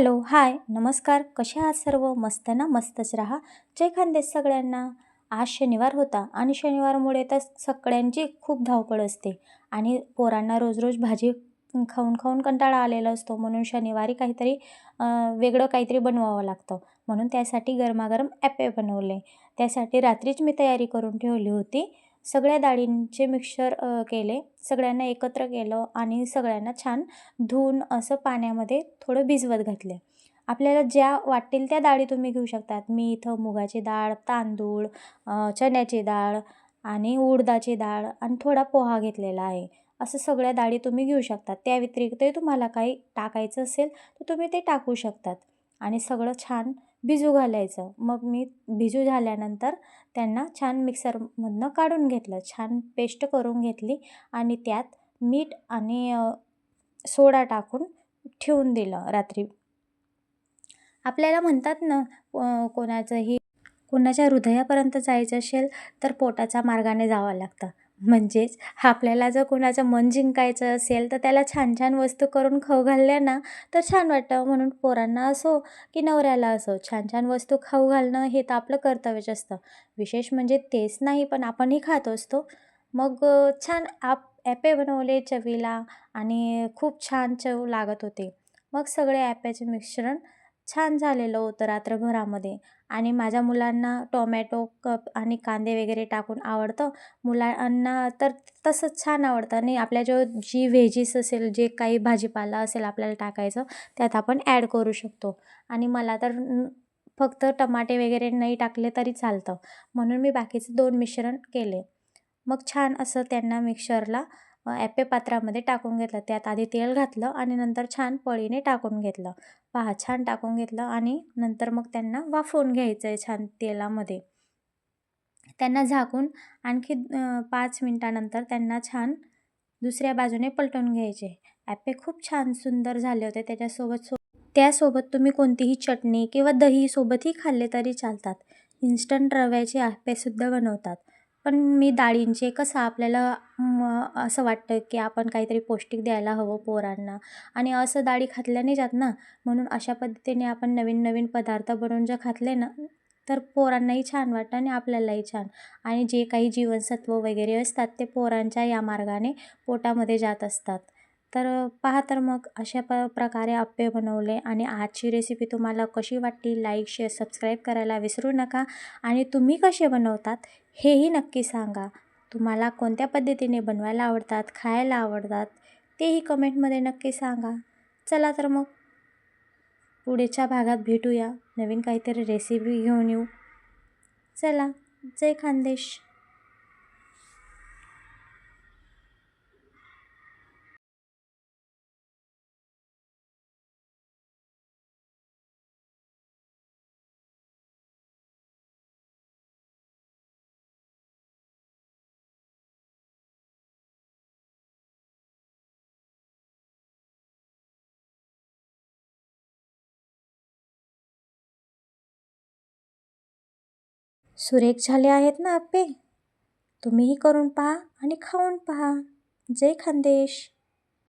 Hello hi नमस्कार कसे आहात सर्व? मस्त ना मस्तच राहा. जय खानदेश सगळ्यांना. आज शनिवार होता आणि शनिवारमुळे तर सगळ्यांची खूप धावपळ असते आणि पोरांना रोज रोज भाजी खाऊन खाऊन कंटाळा आलेला असतो. म्हणून शनिवारी काहीतरी वेगळं काहीतरी बनवावं लागतं. म्हणून त्यासाठी गरमागरम ॲपे बनवले. त्यासाठी रात्रीच मी तयारी करून ठेवली होती. सगळ्या डाळींचे मिक्सर केले. सगळ्यांना एकत्र केलं आणि सगळ्यांना छान धुवून असं पाण्यामध्ये थोडं भिजवत घातले. आपल्याला ज्या वाटतील त्या डाळी तुम्ही घेऊ शकतात. मी इथं मुगाची डाळ तांदूळ चण्याची डाळ आणि उडदाची डाळ आणि थोडा पोहा घेतलेला आहे. असं सगळ्या डाळी तुम्ही घेऊ शकतात. त्या व्यतिरिक्तही तुम्हाला काही टाकायचं असेल तर तुम्ही ते टाकू शकतात. आणि सगळं छान भिजू घालायचं. मग मी भिजू झाल्यानंतर त्यांना छान मिक्सरमधनं काढून घेतलं. छान पेस्ट करून घेतली आणि त्यात मीठ आणि सोडा टाकून ठेवून दिलं रात्री. आपल्याला म्हणतात ना कोणाचंही कोणाच्या हृदयापर्यंत जायचं असेल तर पोटाच्या मार्गाने जावं लागतं. म्हणजेच आपल्याला जर कोणाचं मन जिंकायचं असेल तर त्याला छान छान वस्तू करून खाऊ घालल्या ना तर छान वाटतं. म्हणून पोरांना असो की नवऱ्याला असो छान छान वस्तू खाऊ घालणं हे तर आपलं कर्तव्यच असतं. विशेष म्हणजे तेच नाही पण आपणही खात असतो. मग छान आप ॲपे बनवले चवीला आणि खूप छान चव लागत होते. मग सगळे ॲप्याचे मिश्रण छान झालेलं होतं रात्रभरामध्ये. आणि माझ्या मुलांना टोमॅटो कप आणि कांदे वगैरे टाकून आवडतं. मुलांना तर तसंच छान आवडतं आणि आपल्या जो जी व्हेजीस असेल जे काही भाजीपाला असेल आपल्याला टाकायचं त्यात आपण ॲड करू शकतो. आणि मला तर फक्त टमाटे वगैरे नाही टाकले तरी चालतं. म्हणून मी बाकीचे दोन मिश्रण केले. मग छान असं त्यांना मिक्सरला ॲपे पात्रामध्ये टाकून घेतलं. त्यात आधी तेल घातलं आणि नंतर छान पळीने टाकून घेतलं. पहा छान टाकून घेतलं आणि नंतर मग त्यांना वाफवून घ्यायचं आहे छान तेलामध्ये. त्यांना झाकून आणखी पाच मिनटानंतर त्यांना छान दुसऱ्या बाजूने पलटून घ्यायचे. ॲपे खूप छान सुंदर झाले होते. त्याच्यासोबत सो त्यासोबत तुम्ही कोणतीही चटणी किंवा दहीसोबतही खाल्ले तरी चालतात. इन्स्टंट रव्याचे आप्पेसुद्धा बनवतात. पण मी डाळींचे कसं आपल्याला असं वाटतं की आपण काहीतरी पौष्टिक द्यायला हवं पोरांना. आणि असं डाळी खातल्या जात ना म्हणून अशा पद्धतीने आपण नवीन नवीन पदार्थ बनवून जर खातले ना तर पोरांनाही छान वाटतं आणि आपल्यालाही छान. आणि जे काही जीवनसत्व वगैरे असतात ते पोरांच्या या मार्गाने पोटामध्ये जात असतात. तर पहा तर मग अशा प प्रकारे आप्पे बनवले आणि आजची रेसिपी तुम्हाला कशी वाटली? लाईक शेअर सबस्क्राईब करायला विसरू नका. आणि तुम्ही कसे बनवतात हेही नक्की सांगा. तुम्हाला कोणत्या पद्धतीने बनवायला आवडतात खायला आवडतात तेही कमेंटमध्ये नक्की सांगा. चला तर मग पुढेच्या भागात भेटूया. नवीन काहीतरी रेसिपी घेऊन येऊ. चला जय खानदेश. सुरेख झाले आहेत ना आप्पे? तुम्हीही करून पहा आणि खाऊन पहा. जय खानदेश.